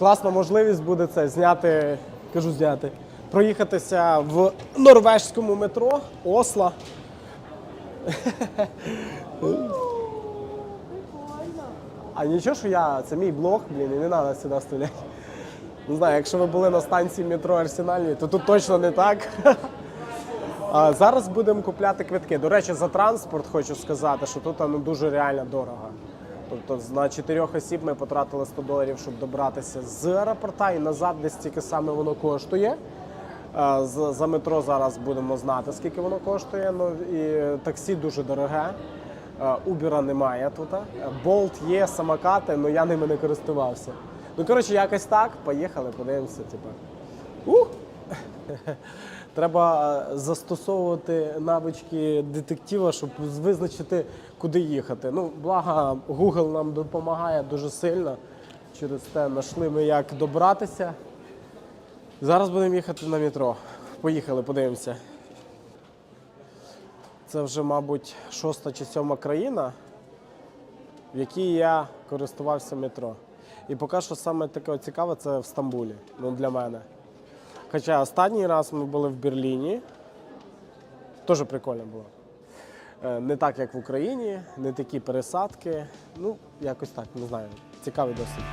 класна можливість буде це зняти, кажу зняти, проїхатися в норвежському метро Осла. А нічого, що я, це мій блог, блін, і не треба сюди вставляти. Не знаю, якщо ви були на станції метро Арсенальній, то тут точно не так. А зараз будемо купляти квитки. До речі, за транспорт хочу сказати, що тут ну, дуже реально дорого. Тобто на чотирьох осіб ми потратили 100 доларів, щоб добратися з аеропорта і назад, десь стільки саме воно коштує. Е, За метро зараз будемо знати, скільки воно коштує. Ну і таксі дуже дороге. Е, Убера немає тут. Болт є, самокати, але я ними не користувався. Ну коротше, якось так. Поїхали, подивимося. Типу. Треба е, застосовувати навички детектива, щоб визначити, куди їхати. Ну, благо, Google нам допомагає дуже сильно. Через те знайшли ми, як добратися. Зараз будемо їхати на метро. Поїхали, подивимося. Це вже, мабуть, шоста чи сьома країна, в якій я користувався метро. І поки що саме таке цікаве це в Стамбулі. Ну, для мене. Хоча останній раз ми були в Берліні. Теж прикольно було. Е, Не так, як в Україні, не такі пересадки. Ну, якось так, не знаю. Цікавий досвід.